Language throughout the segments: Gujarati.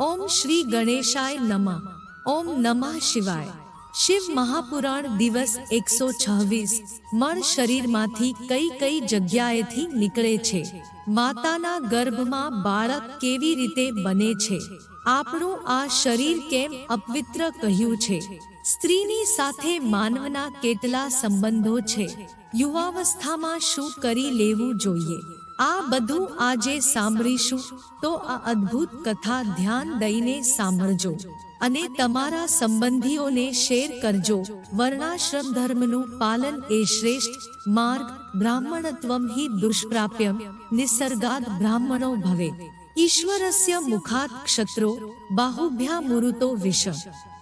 ઓમ શ્રી ગણેશાય નમઃ. ઓમ નમઃ શિવાય. શિવ મહાપુરાણ દિવસ એકસો છવ્વીસ. મળ શરીરમાંથી કઈ કઈ જગ્યાએથી નીકળે છે? માતાના ગર્ભમાં બાળક કેવી રીતે બને છે? આપણું આ શરીર કેમ અપવિત્ર કહ્યું છે? સ્ત્રીની સાથે માનવના કેટલા સંબંધો છે? યુવાવસ્થામાં શું કરી લેવું જોઈએ? આ બધું આજે સાંભળીશું, તો આ અદ્ભુત કથા ધ્યાન દઈને સાંભળજો અને તમારા સંબંધીઓને શેર કરજો. વર્ણાશ્રમ ધર્મનું પાલન એ શ્રેષ્ઠ માર્ગ, બ્રાહ્મણત્વમ હિ દુષ્પ્રાપ્યમ, નિસર્ગાદ બ્રાહ્મણો ભવે. ઈશ્વરસ્ય મુખાત ક્ષત્રો, બાહુભ્યા મુરુતો વિષ.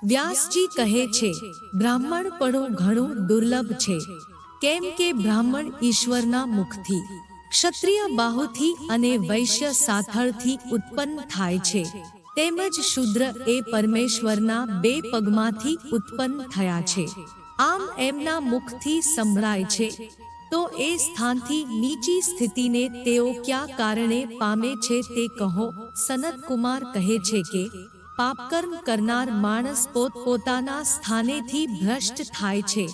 વ્યાસજી કહે છે બ્રાહ્મણ પણ ઘણું દુર્લભ છે. કેમ કે બ્રાહ્મણ ઈશ્વરના મુખથી ક્ષત્રિય બાહુથી અને વૈશ્ય સાથળથી ઉત્પન્ન થાય છે. તેમજ શુદ્ર એ પરમેશ્વરના બે પગમાંથી ઉત્પન્ન થયા છે. આમ એમના મુખથી સંભળાય છે. તો એ સ્થાનથી નીચી સ્થિતિને તેઓ ક્યાં કારણે પામે છે તે કહો. સનત કુમાર કહે છે કે, પાપકર્મ કરનાર માણસ પોતપોતાના સ્થાનેથી ભ્રષ્ટ થાય છે.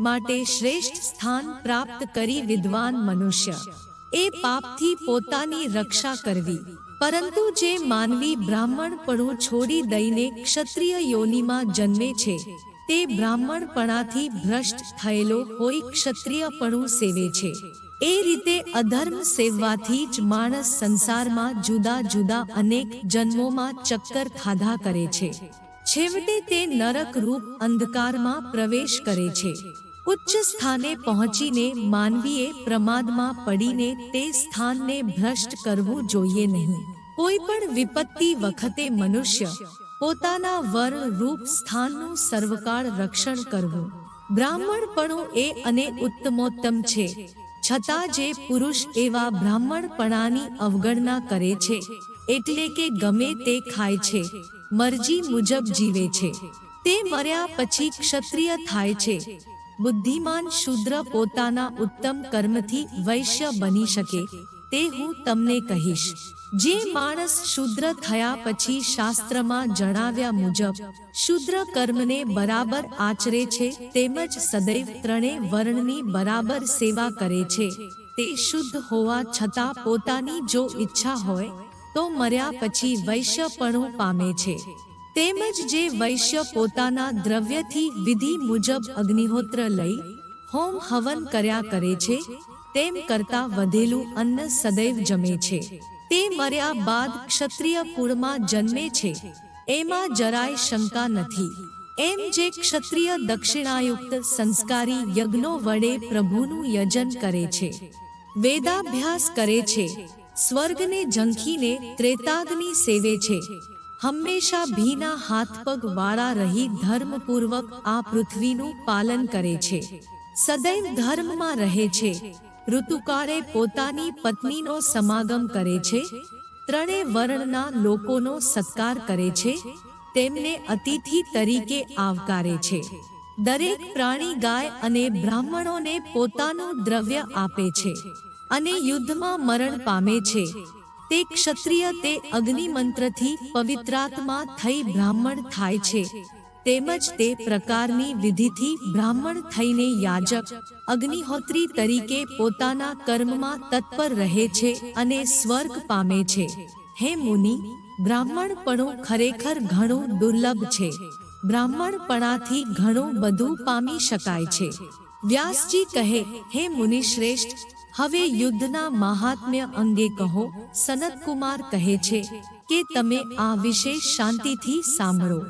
માટે શ્રેષ્ઠ સ્થાન પ્રાપ્ત કરી વિદ્વાન મનુષ્ય. એ પાપથી પોતાની રક્ષા કરવી. પરંતુ જે માનવી બ્રાહ્મણપણું છોડી દઈને ક્ષત્રિય યોનિમાં જન્મે છે, તે બ્રાહ્મણપણાથી ભ્રષ્ટ થયેલો હોય ક્ષત્રિયપણું સેવે છે. એ રીતે અધર્મ સેવવાથી જ માણસ સંસારમાં જુદા જુદા અનેક જન્મોમાં ચક્કર ખાધા કરે છે. છેવટે તે નરક રૂપ અંધકારમાં પ્રવેશ કરે છે. ઉચ્ચ સ્થાને પહોંચીને માનવીએ પ્રમાદમાં પડીને તે સ્થાનને ભ્રષ્ટ કરવું જોઈએ નહીં. કોઈ પણ વિપત્તિ વખતે મનુષ્ય પોતાના વર્ણ રૂપ સ્થાનનું સર્વકાળ રક્ષણ કરવું. બ્રાહ્મણપણું એ અને ઉત્તમોત્તમ છે. છતાં જે પુરુષ એવા બ્રાહ્મણપણાની અવગણના કરે છે, એટલે કે ગમે તે ખાય છે, મરજી મુજબ જીવે છે. તે મર્યા પછી ક્ષત્રિય થાય છે. બુદ્ધિમાન શુદ્ર પોતાના ઉત્તમ કર્મથી વૈશ્ય બની શકે, તે હું તમને કહીશ. જે માણસ શુદ્ર થયા પછી શાસ્ત્રમાં જણાવ્યા મુજબ, શુદ્ર કર્મને બરાબર આચરે છે, તેમજ સદૈવ ત્રણેય વર્ણની બરાબર સેવા કરે છે. તે શુદ્ધ હોવા છતાં પોતાની જો ઈચ્છા હોય, તો મર્યા પછી વૈશ્યપણું પામે છે. તેમજ જે વૈશ્ય પોતાના દ્રવ્યથી વિધિ મુજબ અગ્નિહોત્ર લઈ હોમ હવન કર્યા કરે છે, તેમ કરતા વધેલું અન્ન સદૈવ જમે છે. તે મર્યા બાદ ક્ષત્રિય કુળમાં જન્મે છે. એમાં જરાય શંકા નથી. એમ જે ક્ષત્રિય દક્ષિણાયુક્ત સંસ્કારી યજ્ઞો વડે પ્રભુનું યજન કરે છે. વેદાભ્યાસ કરે છે. સ્વર્ગને ઝંખીને ત્રેતાગ્નિ સેવે છે. હંમેશા ભીના હાથ પગ વાળા રહી ધર્મપૂર્વક આ પૃથ્વીનું પાલન કરે છે. સદૈવ ધર્મમાં રહે છે. ઋતુકાળે પોતાની પત્નીનો સમાગમ કરે છે. ત્રણે વર્ણના લોકોનો સત્કાર કરે છે. તેમને અતિથિ તરીકે આવકારે છે. દરેક પ્રાણી ગાય અને બ્રાહ્મણોને પોતાનું દ્રવ્ય આપે છે અને યુદ્ધમાં મરણ પામે છે. તે ક્ષત્રિય તે અગ્નિ મંત્રથી પવિત્રાત્મા થઈ બ્રાહ્મણ થાય છે. તેમજ તે પ્રકારની વિધિથી બ્રાહ્મણ થઈને યાજક, અગ્નિહોત્રી તરીકે પોતાના કર્મમાં તત્પર રહે છે અને સ્વર્ગ પામે છે. હે મુનિ, બ્રાહ્મણપણું ખરેખર ઘણું દુર્લભ છે. બ્રાહ્મણપણાથી ઘણું બધું પામી શકાય છે. વ્યાસજી કહે, હે મુનિ શ્રેષ્ઠ હવે યુદ્ધના મહાત્મ્ય અંગે કહો સનતકુમાર કહે છે કે તમે આ વિશે શાંતિથી સાંભળો.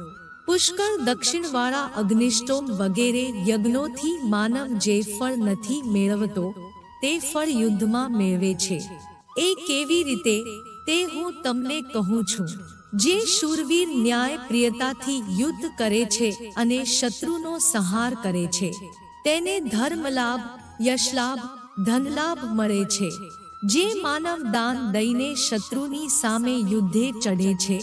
પુષ્કળ દક્ષિણવાળા અગ્નિષ્ટોમ વગેરે યજ્ઞોથી માનવ જે ફળ નથી મેળવતો, તે ફળ યુદ્ધમાં મેળવે છે. એ કેવી રીતે? તે હું તમને કહું છું. જે શૂરવીર ન્યાય પ્રિયતાથી યુદ્ધ કરે છે અને શત્રુનો સંહાર કરે છે. તેને ધર્મલાભ, યશલાભ ધનલાભ મળે છે. જે માનવ દાન દઈને શત્રુની સામે યુદ્ધે ચઢે છે,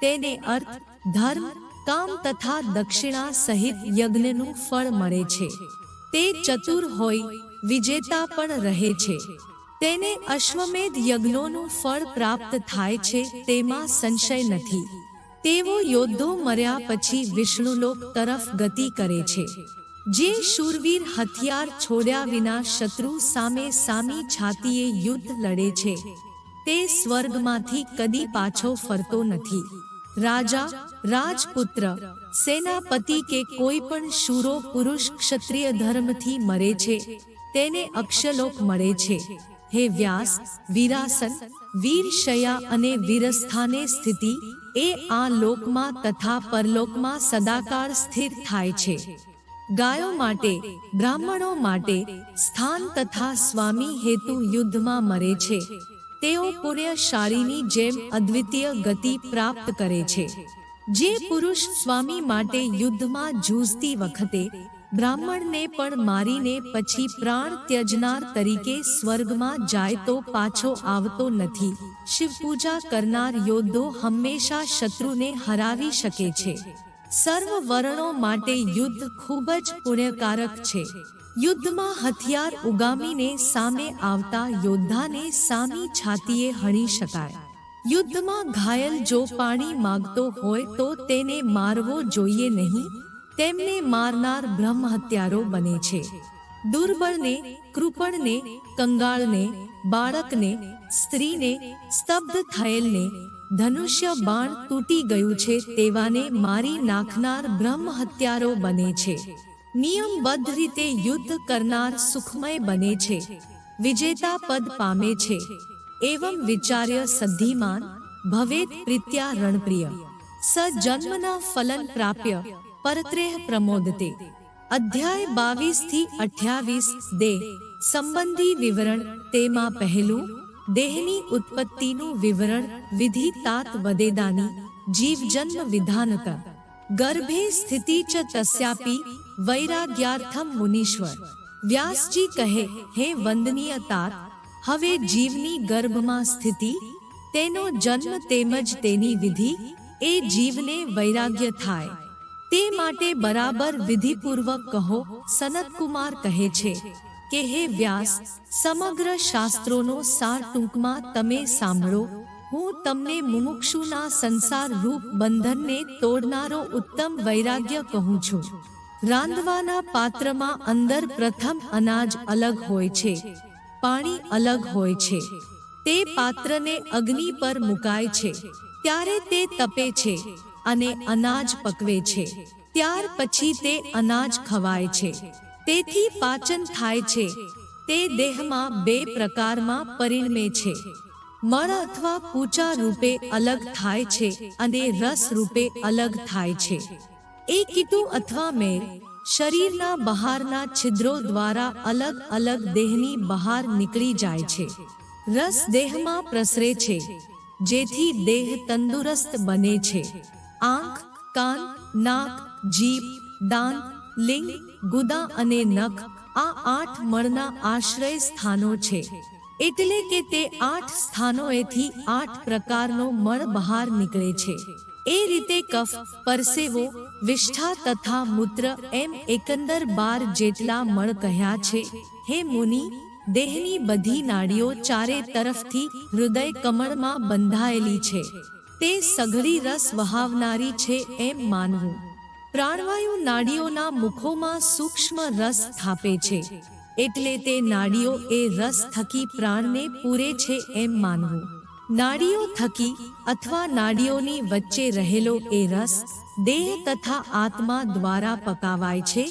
તેને અર્થ, ધર્મ, કામ તથા દક્ષિણા સહિત યજ્ઞનું ફળ મળે છે. તે ચતુર હોય, વિજેતા પણ રહે છે. તેને અશ્વમેધ યજ્ઞોનું ફળ પ્રાપ્ત થાય છે તેમાં સંશય નથી. તેવો યોદ્ધો મર્યા પછી વિષ્ણુલોક તરફ ગતિ કરે છે. જે શૂરવીર હથિયાર છોડ્યા વિના શત્રુ સામે સામી છાતીએ યુદ્ધ લડે છે. તે સ્વર્ગમાંથી કદી પાછો ફરતો નથી. રાજા, રાજપુત્ર, સેનાપતિ કે કોઈ પણ શૂરો પુરુષ ક્ષત્રિય ધર્મથી મરે છે. તેને અક્ષલોક મળે છે. હે વ્યાસ, વિરાસન વીરશયા અને વીરસ્થાને સ્થિતિ, એ આ લોકમાં તથા પરલોકમાં સદાકાર સ્થિર થાય છે. ગાયો માટે, બ્રાહ્મણો માટે સ્થાન તથા સ્વામી હેતુ યુદ્ધમાં મરે છે. તેઓ પુણ્યશાળીની જેમ અદ્વિતીય ગતિ પ્રાપ્ત કરે છે. જે પુરુષ સ્વામી માટે યુદ્ધમાં જૂઝતી વખતે, બ્રાહ્મણને પણ મારીને પછી પ્રાણ ત્યજનાર તરીકે સ્વર્ગમાં જાય તો પાછો આવતો નથી. શિવ પૂજા કરનાર યોદ્ધો હંમેશા શત્રુને હરાવી શકે છે. સર્વ વર્ણો માટે યુદ્ધ ખૂબ જ પુણ્યકારક છે. યુદ્ધમાં હથિયાર ઉગામીને સામે આવતા યોદ્ધાને સામી છાતીએ હણી શકાય. યુદ્ધમાં ઘાયલ જો પાણી માંગતો હોય તો તેને મારવો જોઈએ નહીં. તેમને મારનાર બ્રહ્મ હત્યારો બને છે. દુર્બળને, કૃપણને, કંગાળને, બાળકને, સ્ત્રીને, સ્તબ્ધ થયેલને ધનુષ્ય બાણ તૂટી ગયું છે તેવાને મારી નાખનાર બ્રહ્મ હત્યારો બને છે. નિયમબદ્ધ રીતે યુદ્ધ કરનાર સુખમય બને છે. વિજેતા પદ પામે છે. એવં વિચાર્ય સદ્ધિમાન, ભવેત પ્રીત્યા રણપ્રિય. સ જન્મના ફલન પ્રાપ્ય, પરત્રેહ પ્રમોદતે. અધ્યાય બાવીસથી અઠ્યાવીસ દે. સંબંધી વિવરણ તેમાં પહેલું દેહની ઉત્પત્તિનું વિવરણ વિધિ તાત વદેદાની જીવજન્મ વિધાનક ગર્ભે સ્થિતિ ચ તસ્યાપી વૈરાગ્યાર્થમ મુનીશ્વર. વ્યાસજી કહે, હે વંદનીય તાત, હવે જીવની ગર્ભમાં સ્થિતિ, તેનો જન્મ તેમજ તેની વિધિ, એ જીવને વૈરાગ્ય થાય. તે માટે બરાબર વિધિપૂર્વક કહો, સનતકુમાર કહે છે. કે હે વ્યાસ, સમગ્ર શાસ્ત્રોનો સાર ટૂંકમાં તમે સાંભળો. હું તમને મુમુક્ષુના સંસાર રૂપ બંધનને તોડનારો ઉત્તમ વૈરાગ્ય કહું છું. રાંધવાના પાત્રમાં અંદર પ્રથમ અનાજ અલગ હોય છે, પાણી અલગ હોય છે. તે પાત્રને અગ્નિ પર મુકાય છે, ત્યારે તે તપે છે અને અનાજ પકવે છે. ત્યાર પછી તે અનાજ ખવાય છે. તેથી પાચન થાય છે. તે દેહમાં બે પ્રકારમાં પરિણમે છે. મળ અથવા પૂચા રૂપે અલગ થાય છે અને રસ રૂપે અલગ થાય છે. એ કીટુ અથવા મેળ શરીરના બહારના છિદ્રો દ્વારા અલગ અલગ દેહની બહાર નીકળી જાય છે. રસ દેહમાં પ્રસરે છે, જેથી દેહ તંદુરસ્ત બને છે. આંખ, કાન, નાક, જીભ, દાંત લિંગ, ગુદા અને નખ આ આઠ મળના આશ્રય સ્થાનો છે. એટલે કે તે આઠ સ્થાનોએથી આઠ પ્રકારનો મળ બહાર નીકળે છે. એ રીતે કફ, પરસેવો, વિષ્ઠા તથા મૂત્ર એમ એકંદર બાર જેટલા મળ કહ્યા છે. હે મુનિ, દેહની બધી નાડીઓ ચારે તરફથી હૃદય કમળમાં બંધાયેલી છે. તે સઘળી રસ વહાવનારી છે એમ માનવું. પ્રાણવાયુ નાડીઓના મુખોમાં સૂક્ષ્મ રસ સ્થાપે છે. એટલે તે નાડીઓ એ રસ થકી પ્રાણને પૂરે છે એમ માનવું. નાડીઓ થકી અથવા નાડીઓની વચ્ચે રહેલો એ રસ દેહ તથા આત્મા દ્વારા પકાવાય છે.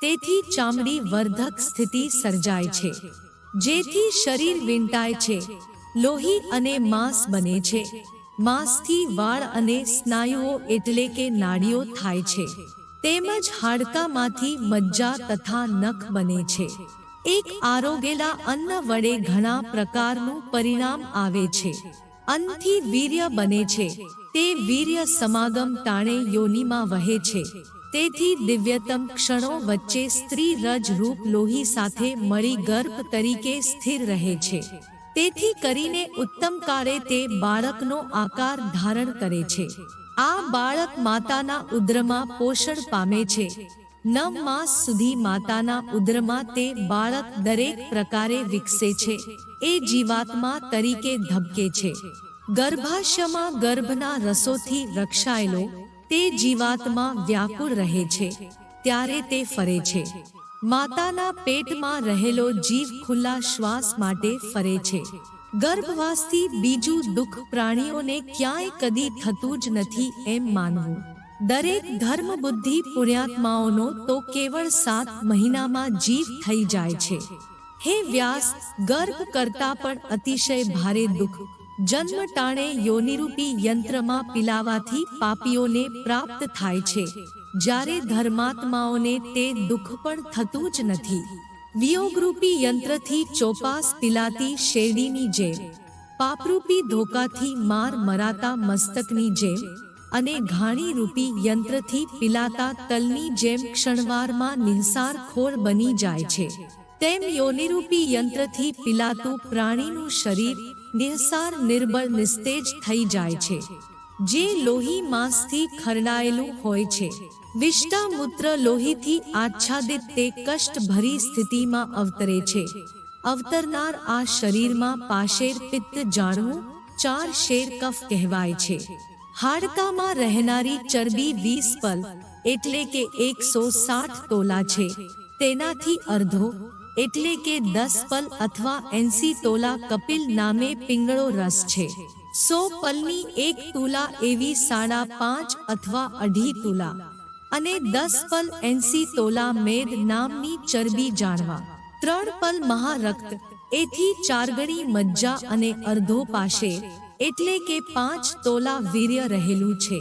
તેથી ચામડી વર્ધક સ્થિતિ સર્જાય છે. જેથી શરીર વીંટાય છે. લોહી અને માંસ બને છે. માંસથી વાળ અને સ્નાયુઓ એટલે કે નાડીઓ થાય છે. તેમજ હાડકામાંથી મજ્જા તથા નખ બને છે. એક આરોગેલા અન્ન વડે ઘણા પ્રકારનું પરિણામ આવે છે. અન્નથી વીર્ય બને છે. તે વીર્ય સમાગમ ટાણે યોનિમાં વહે છે. તેથી દિવ્યતમ ક્ષણો વચ્ચે સ્ત્રી રજ રૂપ લોહી સાથે મળી ગર્ભ તરીકે સ્થિર રહે છે. તેથી કરીને ઉત્તમ કાળે તે બાળકનો આકાર ધારણ કરે છે. આ બાળક માતાના ઉદ્રમાં પોષણ પામે છે. નવ માસ સુધી માતાના ઉદ્રમાં તે બાળક દરેક પ્રકારે વિકસે છે. એ જીવાત્મા તરીકે ધબકે છે. ગર્ભાશયમાં ગર્ભના રસોથી રક્ષાયેલો તે જીવાત્મા વ્યાકુળ રહે છે. ત્યારે તે ફરે છે. માતાના પેટમાં રહેલો જીવ ખુલ્લા શ્વાસ માટે ફરે છે. ગર્ભવાસથી બીજું દુઃખ પ્રાણીઓને ક્યાંય કદી થતું જ નથી એમ માનવું. દરેક ધર્મ બુદ્ધિ પુણ્યાત્માઓનો તો કેવળ સાત મહિનામાં જીવ થઈ જાય છે. હે વ્યાસ, ગર્ભ કરતા પણ અતિશય ભારે દુઃખ. જન્મ ટાણે યોનિરૂપી યંત્રમાં પીલાવાથી પાપીઓને પ્રાપ્ત થાય છે. જ્યારે ધર્માત્માઓને તે દુઃખ પણ થતું જ નથી. વિયોગરૂપી યંત્રથી ચોપાસ પિલાતી શેરડીની જેમ, પાપરૂપી ધોકાથી માર મરાતા મસ્તકની જેમ અને ઘાણી રૂપી યંત્રથી પિલાતા તલની જેમ ક્ષણવારમાં નિંસાર ખોર બની જાય છે. તેમ યોનિરૂપી યંત્રથી પિલાતું પ્રાણીનું શરીર નિહસાર નિર્બળ નિસ્તેજ થઈ જાય છે. જે લોહી માંસથી ખરડાયેલું હોય છે. વિષ્ટા મૂત્ર લોહીથી આચ્છાદિત તે કષ્ટ ભરી સ્થિતિમાં અવતરે છે. અવતરનાર આ શરીરમાં પાશેર પિત્ત જાણવું ચાર શેર કફ કહેવાય છે. હાડકામાં રહેનારી ચરબી વીસ પલ, એટલે કે એકસો સાઠ તોલા છે. તેનાથી અર્ધો એટલે કે દસ પલ અથવા એંસી તોલા કપિલ નામે પિંગળો રસ છે. સો પલની એક તુલા એવી સાડા પાંચ અથવા અઢી તુલા. અને દસ પલ એંસી તોલા મેદ નામની ચરબી જાણવા. ત્રણ પલ મહારક્ત, એથી ચારગણી મજ્જા અને અર્ધો પાસે એટલે કે પાંચ તોલા વીર્ય રહેલું છે.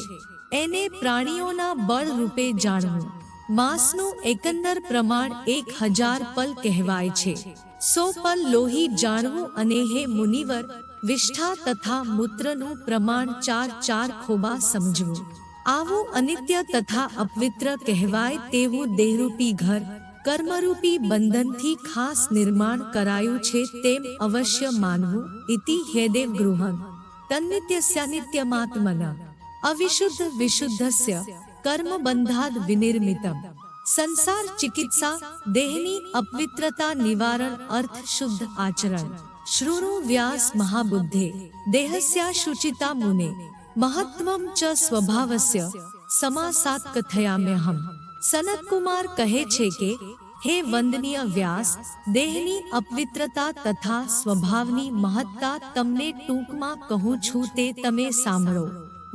એને પ્રાણીઓના બળ રૂપે જાણવું. માંસનું એકંદર પ્રમાણ એક હજાર પલ કહેવાય છે. સો પલ લોહી જાણવું અને હે મુનિવર, વિષ્ઠા તથા મૂત્રનું પ્રમાણ ચાર ચાર ખોબા સમજવું. આવું અનિત્ય તથા અપવિત્ર કહેવાય તેવું દેહરૂપી ઘર, કર્મરૂપી બંધનથી ખાસ નિર્માણ કરાયું છે તેમ અવશ્ય માનવું ઇતિ હેદેવ ગૃહં. તન્નિત્યસ્યાનિત્યમાત્મન. અવિશુદ્ધ વિશુદ્ધસ્ય. કર્મ બંધાદ વિનિર્મિતમ સંસાર ચિકિત્સા દેહની અપવિત્રતા નિવારણ અર્થ શુદ્ધ આચરણ શૃણુ વ્યાસ મહાબુદ્ધે દેહસ્યા શુચિતા મુને મહત્વમ ચ સ્વભાવસ્ય સમાસાત કથયામ્યહમ સનતકુમાર કહે છે કે હે વંદનીય વ્યાસ દેહની અપવિત્રતા તથા સ્વભાવની મહત્તા તમને ટૂંકમાં કહું છું તે તમે સાંભળો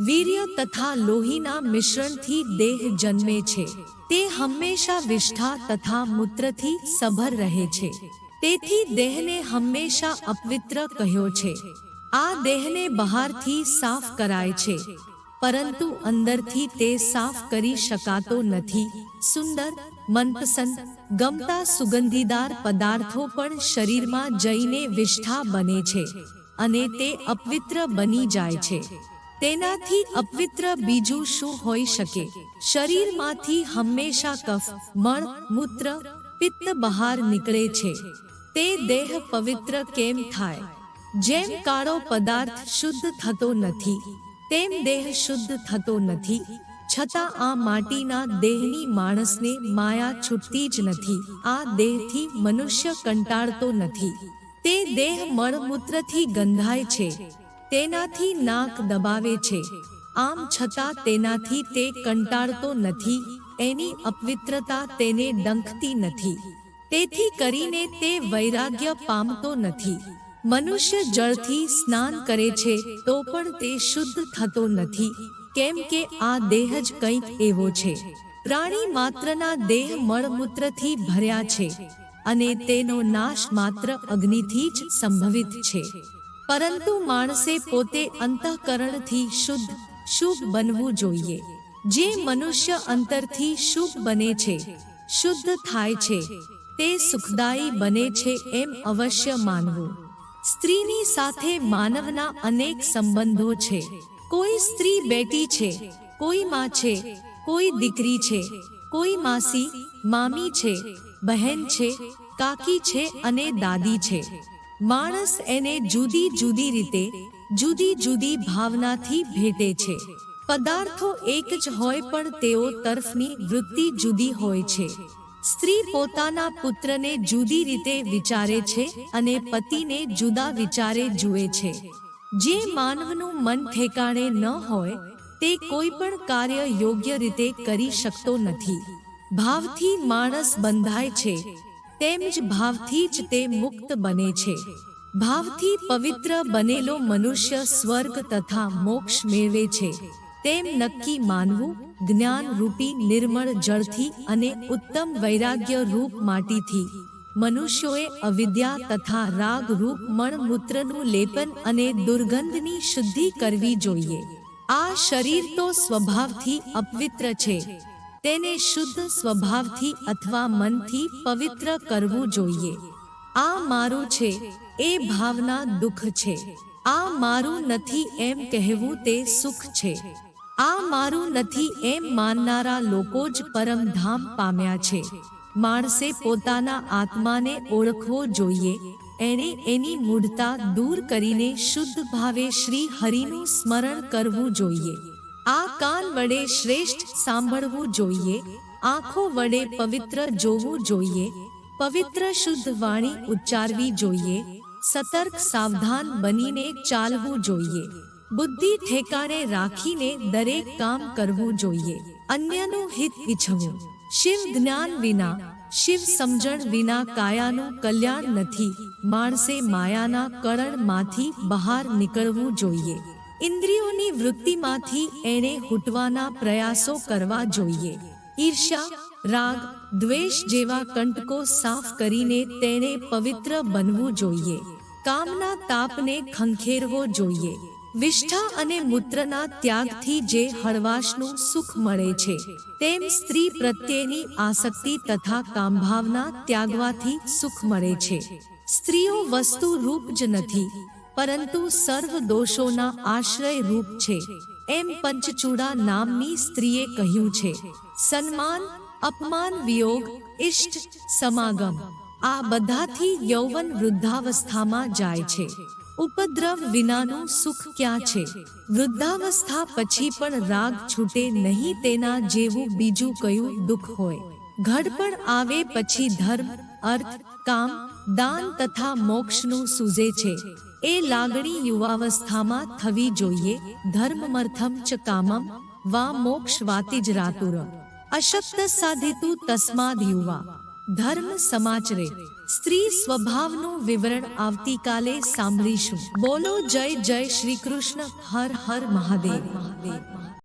વીર્ય તથા લોહીના મિશ્રણથી દેહ જન્મે છે. તે હંમેશા વિષ્ઠા તથા મૂત્રથી સભર રહે છે. તેથી દેહને હંમેશા અપવિત્ર કહ્યો છે. આ દેહને બહારથી સાફ કરાય છે. પરંતુ અંદરથી તે સાફ કરી શકાતો નથી. સુંદર, મનપસંદ, ગમતા સુગંધીદાર પદાર્થો પણ શરીરમાં જઈને વિષ્ઠા બને છે અને તે અપવિત્ર બની જાય છે. તેનાથી અપવિત્ર બીજું શું હોઈ શકે? શરીરમાંથી હંમેશા કફ મળ મૂત્ર, પિત્ત બહાર નીકળે છે. તે દેહ પવિત્ર કેમ થાય? જેમ કાળો પદાર્થ શુદ્ધ થતો નથી, તેમ દેહ શુદ્ધ થતો નથી, છતાં આ માટીના દેહની માણસને માયા છૂટતી જ નથી, આ દેહથી મનુષ્ય કંટાળતો નથી. તે દેહ મળમૂત્રથી ગંધાય છે. તેનાથી નાક દબાવે છે. આમ છતાં તેનાથી તે કંટાળતો નથી, એની અપવિત્રતા તેને ડંખતી નથી. તેથી કરીને તે વૈરાગ્ય પામતો નથી. મનુષ્ય જળથી સ્નાન કરે છે, તો પણ તે શુદ્ધ થતો નથી. કેમ કે આ દેહ જ કંઈક એવો છે. પ્રાણી માત્રના દેહ મળમૂત્રથી ભર્યા છે. અને તેનો નાશ માત્ર અગ્નિથી જ સંભવિત છે. પરંતુ માણસે પોતે અંતઃકરણથી શુદ્ધ, શુભ બનવું જોઈએ. જે મનુષ્ય અંતરથી શુભ બને છે, શુદ્ધ થાય છે, તે સુખદાયી બને છે એમ અવશ્ય માનવું. સ્ત્રીની સાથે માનવના અનેક સંબંધો છે. કોઈ સ્ત્રી બેટી છે, કોઈ માં છે, કોઈ દીકરી છે, કોઈ માસી, મામી છે, બહેન છે, કાકી છે અને દાદી છે. માણસ એને જુદી જુદી રીતે, જુદી જુદી ભાવનાથી ભેટે છે. પદાર્થો એક જ હોય પણ તેઓ તરફની વૃત્તિ જુદી હોય છે. સ્ત્રી પોતાના પુત્રને જુદી રીતે વિચારે છે અને પતિને જુદા વિચારે જુએ છે. જે માનવનું મન ઠેકાણે ન હોય, તે કોઈ પણ કાર્ય યોગ્ય રીતે કરી શકતો નથી. ભાવથી માણસ બંધાય છે. તેમ જ ભાવથી જ તે મુક્ત બને છે. ભાવથી પવિત્ર બનેલો મનુષ્ય સ્વર્ગ તથા મોક્ષ મેળવે છે. તેમ નક્કી માનવું જ્ઞાન રૂપી નિર્મળ જળથી અને ઉત્તમ વૈરાગ્ય રૂપ માટીથી. મનુષ્યોએ અવિદ્યા તથા રાગ રૂપ મણમૂત્રનું લેપન અને દુર્ગંધની શુદ્ધિ કરવી જોઈએ. આ શરીર તો સ્વભાવથી અપવિત્ર છે. તેને શુદ્ધ સ્વભાવથી અથવા મનથી પવિત્ર કરવું જોઈએ. આ મારું છે, એ ભાવના દુઃખ છે. આ મારું નથી એમ કહેવું તે સુખ છે. આ મારું નથી એમ માનનારા લોકો જ પરમધામ પામ્યા છે. માણસે પોતાના આત્માને ઓળખવો જોઈએ. એણે એની મૂઢતા દૂર કરીને શુદ્ધ ભાવે શ્રી હરિનું સ્મરણ કરવું જોઈએ. આ કાન વડે શ્રેષ્ઠ સાંભળવું જોઈએ, આંખો વડે પવિત્ર જોવું જોઈએ, પવિત્ર શુદ્ધ વાણી ઉચ્ચારવી જોઈએ, સતર્ક સાવધાન બનીને ચાલવું જોઈએ, બુદ્ધિ ઠેકાણે રાખીને દરેક કામ કરવું જોઈએ, અન્યનું હિત ઈચ્છવું, શિવ જ્ઞાન વિના, શિવ સમજણ વિના કાયાનું કલ્યાણ નથી, માણસે માયાના કરણમાંથી બહાર નીકળવું જોઈએ. ઇન્દ્રિયોની વૃત્તિમાંથી એણે હૂટવાના પ્રયાસો કરવા જોઈએ. ઈર્ષા રાગ, દ્વેષ જેવા કંટકો સાફ કરીને તેણે પવિત્ર બનવું જોઈએ. કામના તાપને ખંખેરવો જોઈએ. વિષ્ઠા અને મૂત્રના ત્યાગથી જે હળવાશનું સુખ મળે છે, તેમ સ્ત્રી પ્રત્યેની આસક્તિ તથા કામભાવના ત્યાગવાથી સુખ મળે છે. સ્ત્રીઓ વસ્તુ રૂપ જ નથી પરંતુ સર્વ દોષોના આશ્રય રૂપ છે. એમ પંચચૂડા નામની સ્ત્રીએ કહ્યું છે, સન્માન, અપમાન, વિયોગ ઇષ્ટ સમાગમ, આ બધાથી યૌવન વૃદ્ધાવસ્થામાં જાય છે. ઉપદ્રવ વિનાનું સુખ ક્યાં છે? વૃદ્ધાવસ્થા પછી પણ રાગ છૂટે નહીં તેના જેવું બીજું કયું દુઃખ હોય? ઘડપણ આવે પછી ધર્મ, અર્થ, કામ, દાન તથા મોક્ષનું સૂઝે છે. એ લાગણી યુવાવસ્થામાં થવી જોઈએ. ધર્મમર્થમ ચ કામમ વા મોક્ષ વાતિજ રાતુર. અશક્ત સાધિતુ તસ્માદ યુવા. ધર્મ સમાચરે સ્ત્રી સ્વભાવનું વિવરણ આવતીકાલે સાંભળીશું. બોલો જય જય શ્રી કૃષ્ણ. હર હર મહાદેવ મહાદેવ.